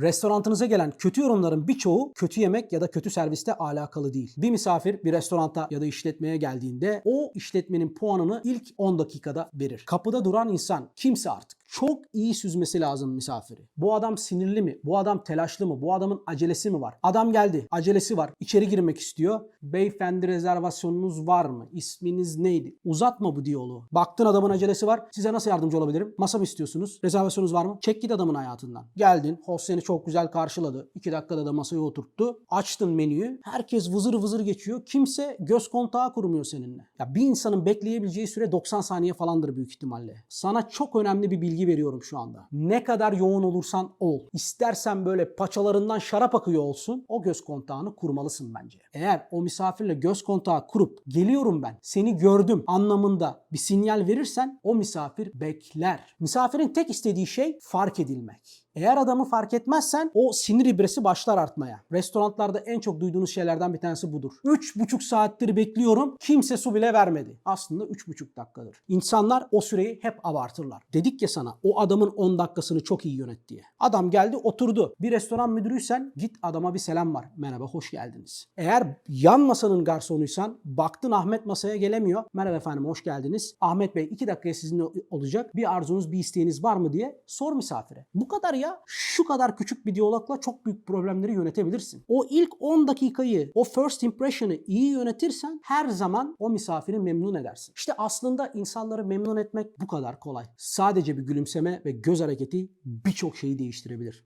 Restorantınıza gelen kötü yorumların birçoğu kötü yemek ya da kötü serviste alakalı değil. Bir misafir bir restoranta ya da işletmeye geldiğinde o işletmenin puanını ilk 10 dakikada verir. Kapıda duran insan kimse artık çok iyi süzmesi lazım misafiri. Bu adam sinirli mi? Bu adam telaşlı mı? Bu adamın acelesi mi var? Adam geldi, acelesi var. İçeri girmek istiyor. Beyefendi rezervasyonunuz var mı? İsminiz neydi? Uzatma bu diyaloğu. Baktın adamın acelesi var. Size nasıl yardımcı olabilirim? Masa mı istiyorsunuz? Rezervasyonunuz var mı? Çek git adamın hayatından. Geldin. Host seni çok güzel karşıladı. İki dakikada da masaya oturttu. Açtın menüyü. Herkes vızır vızır geçiyor. Kimse göz kontağı kurmuyor seninle. Ya bir insanın bekleyebileceği süre 90 saniye falandır büyük ihtimalle. Sana çok önemli bir bilgi veriyorum şu anda. Ne kadar yoğun olursan ol. İstersen böyle paçalarından şarap akıyor olsun. O göz kontağını kurmalısın bence. Eğer o misafirle göz kontağı kurup geliyorum ben seni gördüm anlamında bir sinyal verirsen o misafir bekler. Misafirin tek istediği şey fark edilmek. Eğer adamı fark etmezsen o sinir ibresi başlar artmaya. Restoranlarda en çok duyduğunuz şeylerden bir tanesi budur. 3,5 saattir bekliyorum kimse su bile vermedi. Aslında 3,5 dakikadır. İnsanlar o süreyi hep abartırlar. Dedik ya sana o adamın 10 dakikasını çok iyi yönet diye. Adam geldi oturdu. Bir restoran müdürüysen git adama bir selam var. Merhaba hoş geldiniz. Eğer yan masanın garsonuysan baktın Ahmet masaya gelemiyor. Merhaba efendim hoş geldiniz. Ahmet Bey 2 dakikaya sizinle olacak. Bir arzunuz bir isteğiniz var mı diye sor misafire. Bu kadar ya. Şu kadar küçük bir diyalogla çok büyük problemleri yönetebilirsin. O ilk 10 dakikayı, o first impression'ı iyi yönetirsen her zaman o misafiri memnun edersin. İşte aslında insanları memnun etmek bu kadar kolay. Sadece bir gülümseme ve göz hareketi birçok şeyi değiştirebilir.